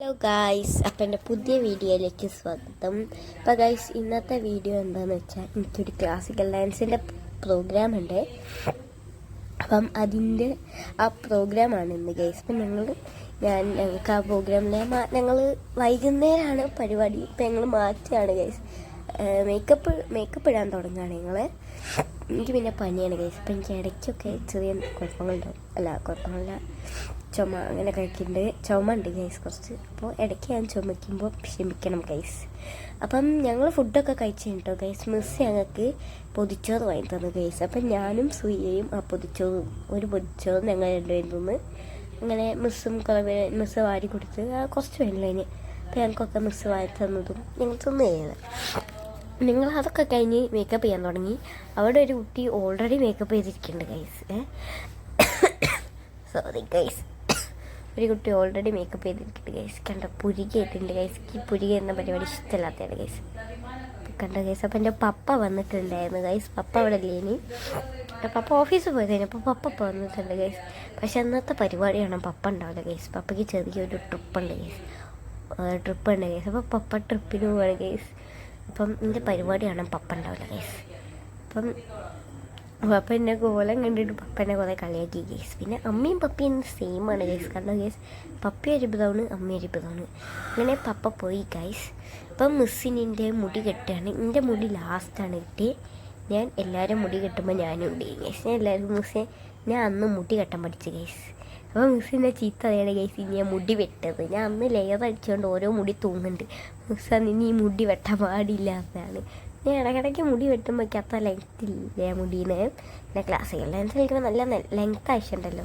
Hello guys അപ്പം എന്റെ പുതിയ വീഡിയോയിലേക്ക് സ്വാഗതം. അപ്പം ഗായ്സ് ഇന്നത്തെ വീഡിയോ എന്താണെന്ന് വെച്ചാൽ എനിക്കൊരു ക്ലാസിക്കൽ ഡാൻസിന്റെ പ്രോഗ്രാം ഉണ്ട്. അപ്പം അതിന്റെ ആ പ്രോഗ്രാമാണ് ഇന്ന് ഗൈസ് അപ്പം ഞങ്ങൾ ഞാൻ ഞങ്ങൾക്ക് ആ പ്രോഗ്രാമിലെ ഞങ്ങൾ വൈകുന്നേരമാണ് പരിപാടി. ഇപ്പം ഞങ്ങൾ മാറ്റുകയാണ് ഗൈസ് മേക്കപ്പ് മേക്കപ്പ് ഇടാൻ തുടങ്ങുകയാണ് ഞങ്ങൾ എനിക്ക് പിന്നെ പനിയാണ് ഗൈസ് അപ്പം എനിക്ക് ഇടയ്ക്കൊക്കെ ചെറിയ കുഴപ്പങ്ങളുണ്ടാവും. അല്ല കുഴപ്പമില്ല ചുമ അങ്ങനെ കഴിക്കുന്നുണ്ട് ചുമ ഉണ്ട് ഗൈസ് കുറച്ച്. അപ്പോൾ ഇടയ്ക്ക് ഞാൻ ചുമയ്ക്കുമ്പോൾ ക്ഷമിക്കണം ഗൈസ് അപ്പം ഞങ്ങൾ ഫുഡൊക്കെ കഴിച്ചിട്ടോ ഗൈസ് മിസ് ഞങ്ങൾക്ക് പൊതിച്ചോറ് വാങ്ങി തന്നു ഗൈസ് അപ്പം ഞാനും സൂര്യയും ആ പൊതിച്ചോറും ഒരു പൊതിച്ചോറും ഞങ്ങൾ രണ്ടുപേരും തിന്ന് അങ്ങനെ മിസ്സും കുറേ പേര് മിസ്സ് വാരി കൊടുത്ത് കുറച്ച് കുറച്ച് അതിന് അപ്പം ഞങ്ങൾക്കൊക്കെ മിസ്സ് വാരി തന്നതും ഞങ്ങൾ തിന്നു നിങ്ങൾ അതൊക്കെ കഴിഞ്ഞ് മേക്കപ്പ് ചെയ്യാൻ തുടങ്ങി. അവിടെ ഒരു കുട്ടി ഓൾറെഡി മേക്കപ്പ് ചെയ്തിരിക്കുന്നുണ്ട് ഗൈസ് സോറി ഗൈസ് ഒരു കുട്ടി ഓൾറെഡി മേക്കപ്പ് ചെയ്തിട്ടുണ്ട് ഗൈസ് കണ്ട? പുരികയായിട്ടുണ്ട് ഗൈസ് ഈ പുരിക എന്ന പരിപാടി ഇഷ്ടമില്ലാത്തതാണ് ഗൈസ് കണ്ട ഗൈസ് അപ്പം എന്റെ പപ്പ വന്നിട്ടുണ്ടായിരുന്നു ഗൈസ് പപ്പ അവിടെ ഇല്ലേനി പപ്പ ഓഫീസിൽ പോയി അപ്പോൾ പപ്പ വന്നിട്ടുണ്ട് ഗൈസ് പക്ഷെ അന്നത്തെ പരിപാടിയാണ് പപ്പ ഉണ്ടാവില്ല ഗൈസ് പപ്പയ്ക്ക് ചെറിയൊരു ട്രിപ്പുണ്ട് ഗൈസ് ട്രിപ്പ് ഉണ്ട് ഗൈസ് അപ്പോൾ പപ്പ ട്രിപ്പിന് പോവാണ് ഗൈസ് അപ്പം എന്റെ പരിപാടിയാണ് പപ്പ ഉണ്ടാവില്ല ഗൈസ് അപ്പം പപ്പ എന്നെ കോലം കണ്ടിട്ട് പപ്പ എന്നെ കുറേ കളിയാക്കി ഗേസ് പിന്നെ അമ്മയും പപ്പയും സെയിം ആണ് ഗേസ് കാരണം ഗേസ് പപ്പ അരിപ്പതാണ് അമ്മ അരിപ്പതാണ് അങ്ങനെ പപ്പ പോയി ഗൈസ് അപ്പം മിസ്സിന് എന്റെ മുടി കെട്ടുകയാണ് എന്റെ മുടി ലാസ്റ്റാണ് കിട്ടി ഞാൻ എല്ലാവരും മുടി കെട്ടുമ്പോൾ ഞാനും ഉണ്ട് ഗൈസ് ഞാൻ എല്ലാവരും മിസ്സെ ഞാൻ അന്ന് മുടി കെട്ടാൻ പഠിച്ചു ഗൈസ് അപ്പോൾ എന്നെ ചീത്ത അറിയാണ് ഗൈസ് ഇനി ഞാൻ മുടി വെട്ടത്. ഞാൻ അന്ന് ലെയർ അടിച്ചുകൊണ്ട് ഓരോ മുടി തൂങ്ങുന്നുണ്ട്. മിസ് അന്ന് ഇനി ഈ മുടി വെട്ടാൻ പാടില്ലാത്തതാണ്. ഞാൻ ഇടയ്ക്കിടയ്ക്ക് മുടി വെട്ടുമ്പോൾ അത്ര ലെങ്ത് ഇല്ല മുടീനെ പിന്നെ ക്ലാസ്സിക്കൽ ഡാൻസ് കളിക്കുമ്പോൾ നല്ല ലെങ്ത് ആവശ്യമുണ്ടല്ലോ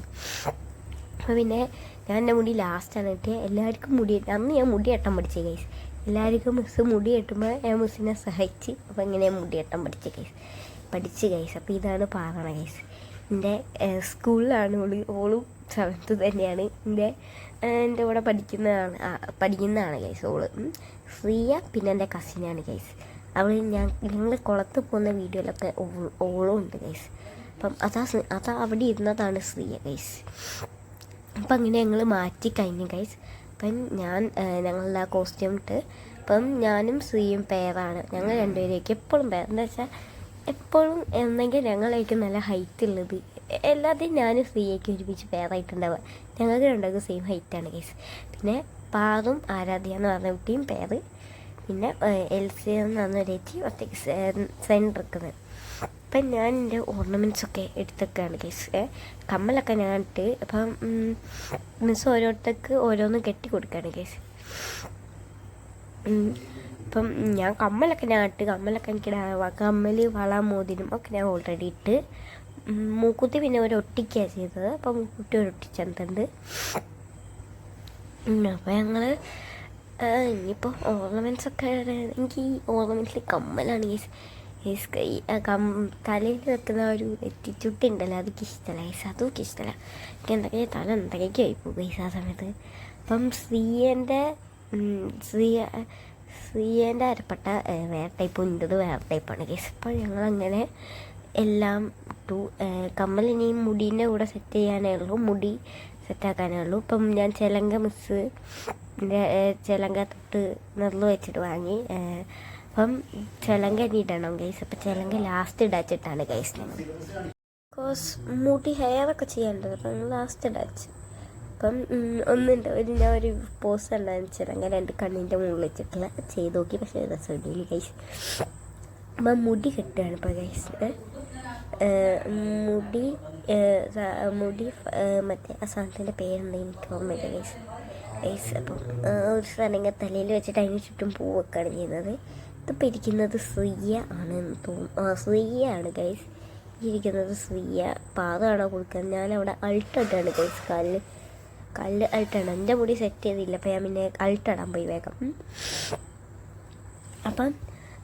അപ്പോൾ പിന്നെ ഞാൻ എന്റെ മുടി ലാസ്റ്റാണ് കിട്ടിയത് എല്ലാവർക്കും മുടി അന്ന് ഞാൻ മുടി വെട്ടാൻ പഠിച്ച കേസ് എല്ലാവർക്കും മിസ്സ് മുടി കെട്ടുമ്പോൾ ഞാൻ മിസ്സിനെ സഹായിച്ച് അപ്പോൾ ഇങ്ങനെ മുടി കെട്ടാൻ പഠിച്ച കേസ് പഠിച്ച് കേസ് അപ്പോൾ ഇതാണ് പാറണ കേസ് എന്റെ സ്കൂളിലാണ് ഓൾ. ഓളും സെവൻത്ത് തന്നെയാണ്. എന്റെ എന്റെ കൂടെ പഠിക്കുന്നതാണ് പഠിക്കുന്നതാണ് കേസ് ഓൾ. ശ്രീയ പിന്നെ എന്റെ കസിനാണ് ഗൈസ് അവൾ ഞാൻ ഞങ്ങൾ കുളത്ത് പോകുന്ന വീഡിയോയിലൊക്കെ ഓളും ഉണ്ട് ഗൈസ് അപ്പം അതാ അതാ അവിടെ ഇരുന്നതാണ് ശ്രീയ ഗൈസ് അപ്പം അങ്ങനെ ഞങ്ങൾ മാറ്റി കഴിഞ്ഞു ഗൈസ് അപ്പം ഞാൻ ഞങ്ങളുടെ കോസ്റ്റ്യൂം ഇട്ട് അപ്പം ഞാനും ശ്രീയും പേരാണ് ഞങ്ങൾ രണ്ടുപേരേക്ക് എപ്പോഴും എന്താ വെച്ചാൽ എപ്പോഴും എന്നെങ്കിൽ ഞങ്ങളേക്കും നല്ല ഹൈറ്റ് ഉള്ളത്. എല്ലാത്തിനും ഞാനും ശ്രീയൊക്കെ ഒരുമിച്ച് പേരായിട്ടുണ്ടാവുക ഞങ്ങൾക്ക് രണ്ടാൾക്കും സെയിം ഹൈറ്റാണ് ഗൈസ് പിന്നെ പാറും ആരാധ്യ എന്ന് പറഞ്ഞ കുട്ടിയും പേര് പിന്നെ എൽ സി എന്ന് പറഞ്ഞ ഒരു ചേച്ചി ഒറ്റയ്ക്ക് സെന്റർ നിൽക്കുന്നത് അപ്പം ഞാൻ എന്റെ ഓർണമെന്റ്സ് ഒക്കെ എടുത്തൊക്കെയാണ് കേസ് കമ്മലൊക്കെ ഞാൻ ഇട്ട് അപ്പം മിസ് ഓരോരുത്തർക്ക് ഓരോന്ന് കെട്ടി കൊടുക്കുകയാണ് കേസ് അപ്പം ഞാൻ കമ്മലൊക്കെ ഞാൻ ഇട്ട് കമ്മലൊക്കെ എനിക്ക് കമ്മൽ വള മോതിരും ഒക്കെ ഞാൻ ഓൾറെഡി ഇട്ട് മൂക്കുത്തി പിന്നെ ഒരു ഒട്ടിക്കുകയാണ് ചെയ്തത്. അപ്പം മൂക്കുത്തി ഒരു ഒട്ടിച്ചെന്നിട്ടുണ്ട് അപ്പോൾ ഞങ്ങൾ ഇനിയിപ്പോൾ ഓർണമെന്റ്സ് ഒക്കെ എനിക്ക് ഓർണമെന്റ്സിൽ കമ്മലാണ് ഈ ഈ കം തലയിൽ വെക്കുന്ന ഒരു എറ്റിറ്റ്യൂഡ് ഉണ്ടല്ലോ അതൊക്കെ ഇഷ്ടമല്ല ഗൈസ് അതും എനിക്ക് ഇഷ്ടമല്ല എനിക്ക് എന്തൊക്കെ തല എന്തൊക്കെ ആയിപ്പോകും ഗൈസ് ആ സമയത്ത്. അപ്പം ശ്രീയന്റെ ശ്രീയ ശ്രീയന്റെ അരപ്പട്ട വേറെ ടൈപ്പ് ഉണ്ടത് വേറെ ടൈപ്പാണ് ഗൈസ് അപ്പോൾ ഞങ്ങളങ്ങനെ എല്ലാം ടു കമ്മലിനെയും മുടീന്റെ കൂടെ സെറ്റ് ചെയ്യാനേ ഉള്ളൂ. മുടി സെറ്റാക്കാനേ ഉള്ളൂ ഇപ്പം ഞാൻ ചിലങ്ക മിസ് ചിലങ്ക തൊട്ട് നെല്ല് വെച്ചിട്ട് വാങ്ങി. അപ്പം ചിലങ്ക ഇനി ഇടണം ഗൈസ് അപ്പം ചിലങ്ക ലാസ്റ്റ് ഇടാച്ചിട്ടാണ് ഗൈസ് ഞങ്ങൾ ബിക്കോസ് മുടി ഹെയർ ഒക്കെ ചെയ്യേണ്ടത് അപ്പം ലാസ്റ്റ് ഇടാച്ച്. അപ്പം ഒന്നുണ്ട്. ഒരു ഞാൻ ഒരു പോസ് ഉണ്ടായിരുന്നു ചിലങ്ക രണ്ട് കണ്ണിന്റെ മുകളിൽ വെച്ചിട്ടുള്ള. ചെയ്ത് നോക്കി പക്ഷേ രസമില്ല ഗൈസ് അപ്പം മുടി കെട്ടുകയാണ് ഇപ്പോൾ ഗൈസ് മുടി മുടി മറ്റേ ആ സാധനത്തിന്റെ പേരെന്താ എനിക്ക് ഓർമ്മയില്ല ഗൈസ് ഗൈസ് അപ്പം ഒരു സാധനം ഇങ്ങനെ തലയിൽ വെച്ചിട്ട് അതിന് ചുറ്റും പൂ വെക്കുകയാണ് ചെയ്യുന്നത്. ഇതിപ്പോൾ ഇരിക്കുന്നത് സുയ്യ ആണ് എന്ന് തോന്നുന്നു. ശ്രീയ ആണ് ഗൈസ് ഇരിക്കുന്നത് സ്വീയ പാദമാണോ കൊടുക്കുന്നത് ഞാനവിടെ അൾട്ടിട്ടാണ് ഗൈസ് കാലിൽ കല്ല്. അൾട്ടാണ് എന്റെ മുടി സെറ്റ് ചെയ്തില്ല അപ്പോൾ ഞാൻ പിന്നെ അൾട്ടിടാൻ പോയി വേഗം. അപ്പം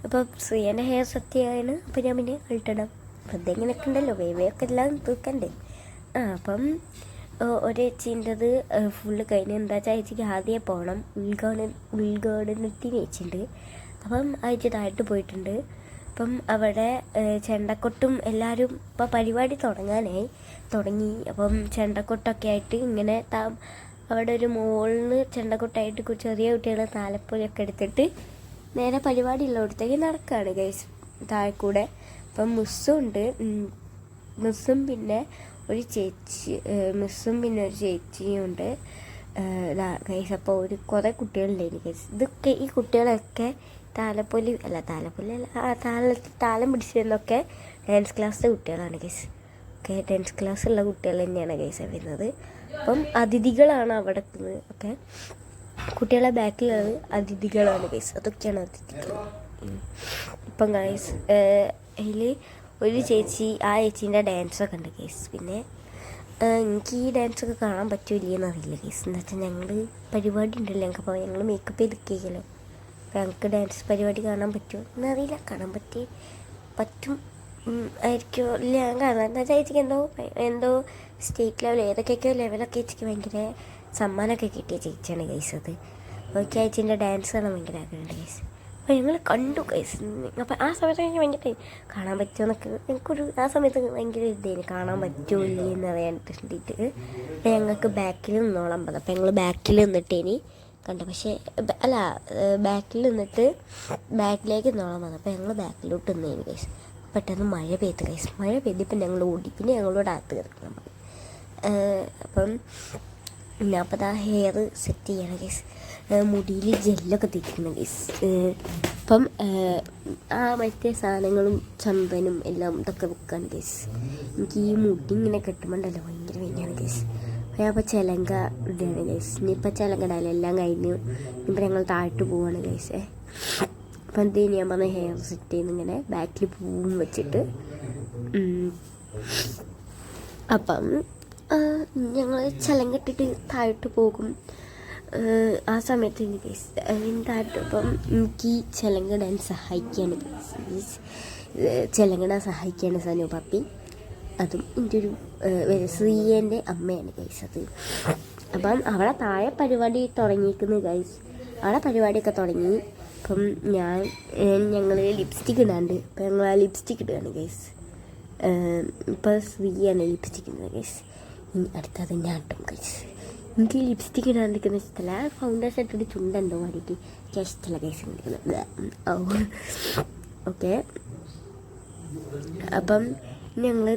അപ്പം സ്വീയന്റെ ഹെയർ സെറ്റ് ചെയ്യാനാണ് അപ്പം ഞാൻ പിന്നെ അൾട്ടിടാം വെറുതെ ഇങ്ങനെയൊക്കെ ഉണ്ടല്ലോ വേവയൊക്കെ എല്ലാം തീർക്കണ്ടേ ആ അപ്പം ഒരു ചേച്ചിന്റെത് ഫുള്ള് കഴിഞ്ഞ് എന്താ വെച്ചാൽ ചേച്ചിക്ക് ആദ്യമേ പോകണം ഉദ്ഘാടന ഉദ്ഘാടനത്തിന് ചേച്ചിയുണ്ട് അപ്പം ചേച്ചി പോയിട്ടുണ്ട്. അപ്പം അവിടെ ചെണ്ടക്കൊട്ടും എല്ലാവരും ഇപ്പം പരിപാടി തുടങ്ങാനായി തുടങ്ങി. അപ്പം ചെണ്ടക്കൊട്ടൊക്കെ ആയിട്ട് ഇങ്ങനെ താ അവിടെ ഒരു മോളിന് ചെണ്ടക്കൊട്ടായിട്ട് ചെറിയ കുട്ടികൾ താലപ്പൊലിയൊക്കെ എടുത്തിട്ട് നേരെ പരിപാടി ഉള്ളിടത്തേക്ക് നടക്കുകയാണ് ഗൈസ് താഴെ കൂടെ അപ്പം മുസ്സും ഉണ്ട് ഉം, മുസ്സും പിന്നെ ഒരു ചേച്ചി മിസ്സും പിന്നെ ഒരു ചേച്ചിയും ഉണ്ട്. ഗൈസ് അപ്പോൾ ഒരു കുറേ കുട്ടികളുണ്ടായിരുന്നു ഗൈസ് ഇതൊക്കെ ഈ കുട്ടികളൊക്കെ താലപ്പൊലി അല്ല താലപ്പൊലി അല്ല ആ താല താലം പിടിച്ചിരുന്നൊക്കെ ഡാൻസ് ക്ലാസ്സിലെ കുട്ടികളാണ് ഗൈസ് ഒക്കെ ഡാൻസ് ക്ലാസ്സുള്ള കുട്ടികൾ തന്നെയാണ് ഗൈസ് വരുന്നത്. അപ്പം അതിഥികളാണ് അവിടെ എത്തുന്നത് ഒക്കെ കുട്ടികളെ ബാക്കിലുള്ളത് അതിഥികളാണ് ഗൈസ് അതൊക്കെയാണ് അതിഥികൾ. ഇപ്പം ഗൈസ് അതിൽ ഒരു ചേച്ചി ആ ചേച്ചീന്റെ ഡാൻസൊക്കെ ഉണ്ട് കേസ് പിന്നെ എനിക്ക് ഈ ഡാൻസൊക്കെ കാണാൻ പറ്റൂലെന്ന് അറിയില്ല കേസ് എന്താ വെച്ചാൽ ഞങ്ങൾ പരിപാടി ഉണ്ടല്ലോ ഞങ്ങൾക്ക് അപ്പോൾ ഞങ്ങൾ മേക്കപ്പ് ചെയ്തിരിക്കുകയല്ലോ അപ്പോൾ ഞങ്ങൾക്ക് ഡാൻസ് പരിപാടി കാണാൻ പറ്റുമോ എന്നറിയില്ല. കാണാൻ പറ്റി പറ്റും ആയിരിക്കും. ഇല്ല ഞാൻ കാണാൻ എന്താ ചേച്ചിക്ക് എന്തോ എന്തോ സ്റ്റേറ്റ് ലെവൽ ഏതൊക്കെയൊക്കെയോ ലെവലൊക്കെ ചേച്ചിക്ക് ഭയങ്കര സമ്മാനമൊക്കെ കിട്ടിയ ചേച്ചിയാണ് കേസ് അത്. ഓക്കെ ചേച്ചീന്റെ ഡാൻസ് കാണാൻ ഭയങ്കര ആഗ്രഹമുണ്ട് ഗൈസ് അപ്പോൾ ഞങ്ങൾ കണ്ടു കൈസ് അപ്പോൾ ആ സമയത്ത് എനിക്ക് ഭയങ്കര കാണാൻ പറ്റുമോ എന്നൊക്കെ എനിക്കൊരു ആ സമയത്ത് ഭയങ്കര ഇതായിരുന്നു. കാണാൻ പറ്റുമോ ഇല്ലേ എന്ന് അറിയാൻ വേണ്ടിയിട്ട് അപ്പോൾ ഞങ്ങൾക്ക് ബാക്കിൽ നിന്നോളാം പറഞ്ഞു. അപ്പോൾ ഞങ്ങൾ ബാക്കിൽ നിന്നിട്ട് ഇനി കണ്ടു. പക്ഷേ അല്ല ബാക്കിൽ നിന്നിട്ട് ബാക്കിലേക്ക് നിന്നോളാം പറഞ്ഞു. അപ്പോൾ ഞങ്ങൾ ബാക്കിലോട്ട് നിന്നേനി കൈസ് പെട്ടെന്ന് മഴ പെയ്ത് കൈസ് മഴ പെയ്തിപ്പോൾ ഞങ്ങൾ ഓടി. പിന്നെ ഞങ്ങളോട് അകത്ത് കിടക്കണം അപ്പം ഞാൻ അപ്പോൾ ആ ഹെയർ സെറ്റ് ചെയ്യണം ഗൈസ് മുടിയിൽ ജെല്ലൊക്കെ തേക്കണം ഗൈസ് അപ്പം ആ മറ്റേ സാധനങ്ങളും ചന്ദനും എല്ലാം ഇതൊക്കെ വെക്കാൻ ഗൈസ് എനിക്ക് ഈ മുടി ഇങ്ങനെ കെട്ടുമ്പോണ്ടല്ലോ ഭയങ്കര വലിയാണ് ഗൈസ് അപ്പം ഞാൻ അപ്പോൾ ചിലങ്ക ഇടുകയാണ് ഗൈസ് ഇനിയിപ്പോൾ ചിലങ്ക ഇടാലോ എല്ലാം കഴിഞ്ഞ്. ഇപ്പം ഞങ്ങൾ താഴ്ത്തു പോവാണ് ഗൈസ് അപ്പം എന്ത് ഞാൻ പറഞ്ഞ ഹെയർ സെറ്റ് ചെയ്യുന്ന ഇങ്ങനെ ബാക്കിൽ പൂവും വെച്ചിട്ട് അപ്പം ഞങ്ങൾ ചലങ്കിട്ടിട്ട് താഴോട്ട് പോകും. ആ, സമയത്ത് എനിക്ക് താഴോട്ട് അപ്പം എനിക്ക് ചലങ്ക ഇടാൻ സഹായിക്കുകയാണ് guys. ഏ, കെടാൻ സഹായിക്കാണ് സനു പപ്പി. അതും എന്റെ ഒരു ശ്രീയന്റെ അമ്മയാണ് ഗൈസ് അത്. അപ്പം അവിടെ താഴെ പരിപാടി തുടങ്ങിയിരിക്കുന്നത് ഗൈസ് അവിടെ പരിപാടിയൊക്കെ തുടങ്ങി. അപ്പം ഞാൻ ഞങ്ങൾ ലിപ്സ്റ്റിക് ഇടാണ്ട് അപ്പം ഞങ്ങൾ ആ ലിപ്സ്റ്റിക് ഇടുകയാണ് ഗൈസ് ഇപ്പോൾ ശ്രീയാണ് ലിപ്സ്റ്റിക് ഇടുന്നത് ഗൈസ് അടുത്തത് ഞാൻ ഇട്ടും ഗൈസ് എനിക്ക് ലിപ്സ്റ്റിക് ഇടാണ്ടിരിക്കുന്ന ഇഷ്ടമല്ല ഫൗണ്ടേഷൻ ഇട്ടിട്ട് ചുണ്ടെന്തോ എനിക്ക് ഇഷ്ടമല്ല ഗൈസ് ഇരിക്കുന്നത് ഓ ഓക്കെ അപ്പം ഞങ്ങൾ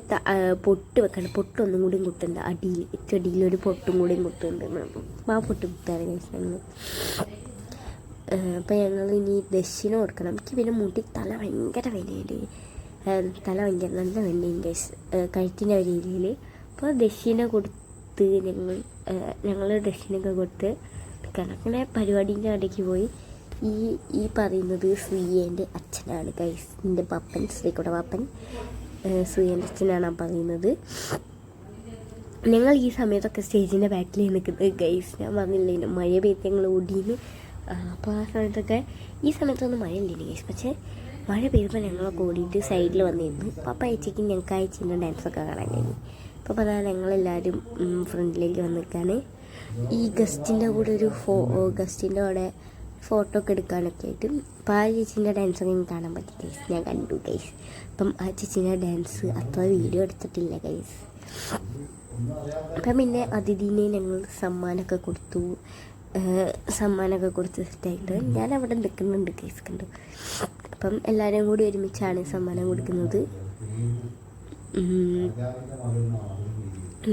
പൊട്ട് വെക്കണം പൊട്ടൊന്നും കൂടിയും കുത്തുണ്ട് അടിയിൽ ചെടിയിൽ ഒരു പൊട്ടും കൂടിയും കുത്തുന്നുണ്ട് ആ പൊട്ട് കുത്താണ് ഗൈസ് ഞങ്ങൾ അപ്പം ഞങ്ങൾ ഇനി ദക്ഷിണ കൊടുക്കണം. എനിക്ക് പിന്നെ മുടി തല ഭയങ്കര വിലയിൽ തല ഭയങ്കര നല്ല വെണ്ണയും ഗൈസ് കഴുത്തിന്റെ വരിയിൽ അപ്പോൾ ദക്ഷിണ കൊടുത്ത് ഞങ്ങൾ ഞങ്ങൾ ദക്ഷിണയൊക്കെ കൊടുത്ത് കണക്കിനെ പരിപാടീന്റെ ഇടയ്ക്ക് പോയി. ഈ ഈ പറയുന്നത് ശ്രീയേന്റെ അച്ഛനാണ് കൈസിന്റെ പപ്പൻ ശ്രീകുട പപ്പൻ ശ്രീയേന്റെ അച്ഛനാണ് ആ പറയുന്നത്. ഞങ്ങൾ ഈ സമയത്തൊക്കെ സ്റ്റേജിന്റെ ബാക്കിൽ നിൽക്കുന്നത് ഗൈസ് ഞാൻ പറഞ്ഞില്ലേനു മഴ പെയ്ത് ഞങ്ങൾ ഓടിയിന് അപ്പോൾ ആ സമയത്തൊക്കെ ഈ സമയത്തൊന്നും മഴ ഇല്ലേനു ഗൈസ് പക്ഷേ മഴ പെയ്തപ്പോൾ ഞങ്ങളൊക്കെ ഓടിയിട്ട് സൈഡിൽ വന്നിരുന്നു. അപ്പം അയച്ചേക്ക് ഞങ്ങൾക്ക് അയച്ചിന്റെ ഡാൻസൊക്കെ കാണാൻ കഴിഞ്ഞു. അപ്പോൾ അതാ ഞങ്ങളെല്ലാവരും ഫ്രണ്ടിലേക്ക് വന്ന് ഈ ഗസ്റ്റിന്റെ കൂടെ ഒരു ഫോ ഗസ്റ്റിന്റെ കൂടെ ഫോട്ടോ ഒക്കെ എടുക്കാനൊക്കെ ആയിട്ട്. അപ്പോൾ ആ ചേച്ചീന്റെ ഡാൻസൊക്കെ എനിക്ക് കാണാൻ പറ്റി ഗൈസ് ഞാൻ കണ്ടു ഗൈസ് അപ്പം ആ ചേച്ചീന്റെ ഡാൻസ് അത്ര വീഡിയോ എടുത്തിട്ടില്ല ഗൈസ് അപ്പം പിന്നെ അതിഥീനെ ഞങ്ങൾ സമ്മാനമൊക്കെ കൊടുത്തു. സമ്മാനമൊക്കെ കൊടുത്ത് സെറ്റായിട്ട് ഞാൻ അവിടെ നിൽക്കുന്നുണ്ട് ഗൈസ് കണ്ടു? അപ്പം എല്ലാവരും കൂടി ഒരുമിച്ചാണ് സമ്മാനം കൊടുക്കുന്നത്.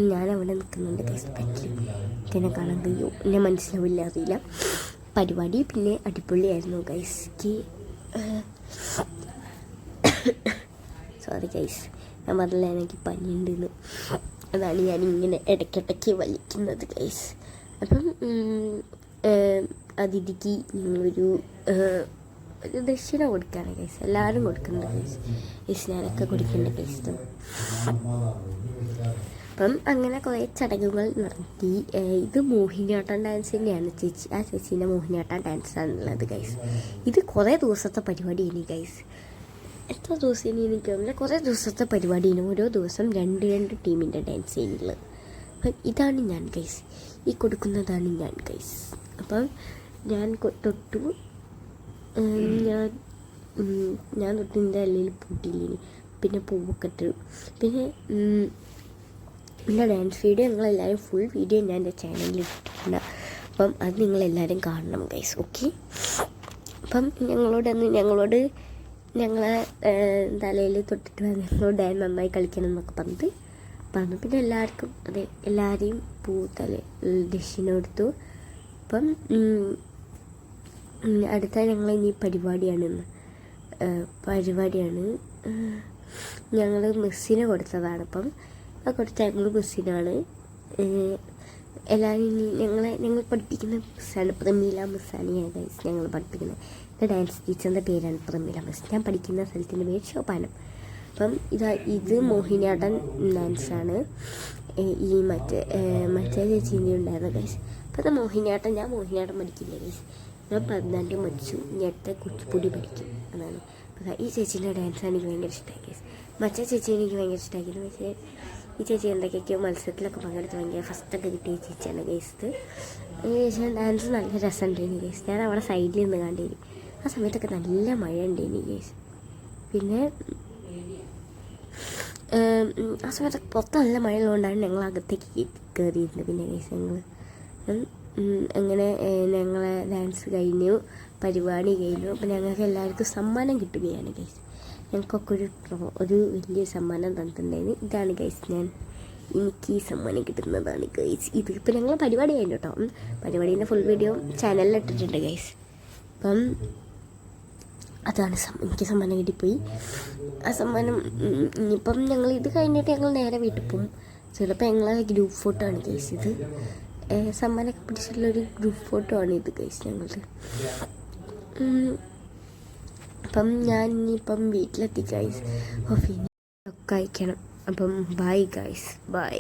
ഞാൻ അവിടെ നിൽക്കുന്നുണ്ട്. കേസ് ബാക്കിൽ എന്നെ കാണാൻ കഴിയും എന്നെ മനസ്സിലാവില്ല അറിയില്ല പരിപാടി പിന്നെ അടിപൊളിയായിരുന്നു ഗൈസ്ക്ക് സോറി ഗൈസ് ഞാൻ പറഞ്ഞില്ല എനിക്ക് പനിയുണ്ടെന്ന്. അതാണ് ഞാൻ ഇങ്ങനെ ഇടയ്ക്കിടയ്ക്ക് വലിക്കുന്നത് ഗൈസ് അപ്പം അതിഥിക്ക് ഒരു ദക്ഷിണ കൊടുക്കുകയാണ് കേസ് എല്ലാവരും കൊടുക്കുന്നുണ്ട് കേസ് ഞാനൊക്കെ കൊടുക്കുന്നുണ്ട് കേസ് അപ്പം അങ്ങനെ കുറേ ചടങ്ങുകൾ നടത്തി. ഇത് മോഹിനിയാട്ടം ഡാൻസ് തന്നെയാണ്. ചേച്ചി ആ ചേച്ചീന്റെ മോഹിനിയാട്ടം ഡാൻസ് ആണുള്ളത് ഗൈസ് ഇത് കുറേ ദിവസത്തെ പരിപാടിയാണ് ഗൈസ് എത്ര ദിവസം ഇനി എനിക്ക് തോന്നുന്നില്ല. കുറേ ദിവസത്തെ പരിപാടിയാണ്. ഓരോ ദിവസം രണ്ട് രണ്ട് ടീമിന്റെ ഡാൻസ് ചെയ്യുന്നുള്ളത് അപ്പം ഇതാണ് ഞാൻ ഗൈസ് ഈ കൊടുക്കുന്നതാണ് ഞാൻ ഗൈസ് അപ്പം ഞാൻ തൊട്ടു ഞാൻ ഞാൻ തൊട്ട് എന്റെ അല്ലയിൽ പൂട്ടിയില്ലേ പിന്നെ പൂവൊക്കെട്ട്. പിന്നെ എന്റെ ഡാൻസ് വീഡിയോ നിങ്ങളെല്ലാവരും ഫുൾ വീഡിയോ ഞാൻ എന്റെ ചാനലിൽ ഇട്ടിട്ടുണ്ട്. അപ്പം അത് നിങ്ങളെല്ലാവരും കാണണം ഗൈസ് ഓക്കെ അപ്പം ഞങ്ങളോട് അന്ന് ഞങ്ങളോട് ഞങ്ങളെ തലയിൽ തൊട്ടിട്ട് ഞങ്ങളോട് ഡാൻ നന്നായി കളിക്കണം എന്നൊക്കെ പറഞ്ഞിട്ട് പറഞ്ഞു പിന്നെ എല്ലാവർക്കും അതെ എല്ലാവരെയും പൂ തല ദക്ഷിണ കൊടുത്തു. അപ്പം അടുത്ത ഞങ്ങൾ ഇനി പരിപാടിയാണ് പരിപാടിയാണ് ഞങ്ങൾ മെസ്സിനെ കൊടുത്തതാണ് അപ്പം ആ കൊടുത്ത ഞങ്ങൾ മെസ്സിനാണ് എല്ലാവരും ഇനി ഞങ്ങളെ ഞങ്ങൾ പഠിപ്പിക്കുന്ന മിസ്സാണ് പ്രമീല മിസ്സാണ് ഞാൻ ഞങ്ങൾ പഠിപ്പിക്കുന്നത്. എന്റെ ഡാൻസ് ടീച്ചറിന്റെ പേരാണ് പ്രമീല മിസ് ഞാൻ പഠിക്കുന്ന സ്ഥലത്തിന്റെ പേര് ശോഭാനം. അപ്പം ഇതാ ഇത് മോഹിനിയാട്ടൻ ഡാൻസാണ് ഈ മറ്റേ മറ്റേ ചേച്ചീന്റെ ഉണ്ടായിരുന്നു ഗൈസ് അപ്പോൾ അത് മോഹിനിയാട്ടം ഞാൻ മോഹിനിയാട്ടം പഠിക്കില്ല ഗൈസ് ഞാൻ ഭരതനാട്യം മച്ചു ഇനി അടുത്ത കുച്ചിപ്പുടി പഠിക്കും. അതാണ്. അപ്പോൾ ഈ ചേച്ചീന്റെ ഡാൻസ് എനിക്ക് ഭയങ്കര ഇഷ്ടമായി മച്ച ചേച്ചി എനിക്ക് ഭയങ്കര ഇഷ്ടമാക്കിയത് പക്ഷേ ഈ ചേച്ചി എന്തൊക്കെയൊക്കെയോ മത്സരത്തിലൊക്കെ പങ്കെടുത്ത് ഭയങ്കര ഫസ്റ്റൊക്കെ കിട്ടിയ ചേച്ചിയാണ് ഈ ചേച്ചി ഡാൻസ് നല്ല രസമുണ്ടായിരുന്നു കേസ് ഞാൻ അവിടെ സൈഡിൽ നിന്ന് കണ്ടിരുന്നു ആ സമയത്തൊക്കെ നല്ല മഴ ഉണ്ടായിരുന്നു കേസ് പിന്നെ ആ സമയത്തൊക്കെ പുറത്ത് നല്ല മഴ ഉള്ളതുകൊണ്ടാണ് ഞങ്ങൾ അകത്തേക്ക് കയറിയിരുന്നത് പിന്നെ കേസ് ഞങ്ങൾ അങ്ങനെ ഞങ്ങളെ ഡാൻസ് കഴിഞ്ഞു പരിപാടി കഴിഞ്ഞു. അപ്പം ഞങ്ങൾക്ക് എല്ലാവർക്കും സമ്മാനം കിട്ടുകയാണ് ഗൈസ് ഞങ്ങൾക്കൊക്കെ ഒരു ഒരു വലിയ സമ്മാനം തന്നിട്ടുണ്ടായിരുന്നു. ഇതാണ് ഗൈസ് ഞാൻ എനിക്ക് ഈ സമ്മാനം കിട്ടുന്നതാണ് ഗൈസ് ഇത് ഇപ്പം ഞങ്ങൾ പരിപാടി കഴിഞ്ഞു കേട്ടോ പരിപാടീന്റെ ഫുൾ വീഡിയോ ചാനലിൽ ഇട്ടിട്ടുണ്ട് ഗൈസ് അപ്പം അതാണ് എനിക്ക് സമ്മാനം കിട്ടിപ്പോയി. ആ സമ്മാനം ഇനിയിപ്പം ഞങ്ങൾ ഇത് കഴിഞ്ഞിട്ട് ഞങ്ങൾ നേരെ വീട്ടിൽ പോകും ചിലപ്പോൾ ഞങ്ങളെ ഗ്രൂപ്പ് ഫോട്ടോ ആണ് കേസ് ഇത്. സമ്മാനമൊക്കെ പിടിച്ചിട്ടുള്ള ഒരു ഗ്രൂപ്പ് ഫോട്ടോ ആണ് ഇത് കഴിച്ച് ഞങ്ങളുടെ അപ്പം ഞാൻ ഇനിയിപ്പം വീട്ടിലെത്തി ഗൈസ് ഓഫ് ഒക്കെ അയക്കണം. അപ്പം ബൈ ഗൈസ് ബൈ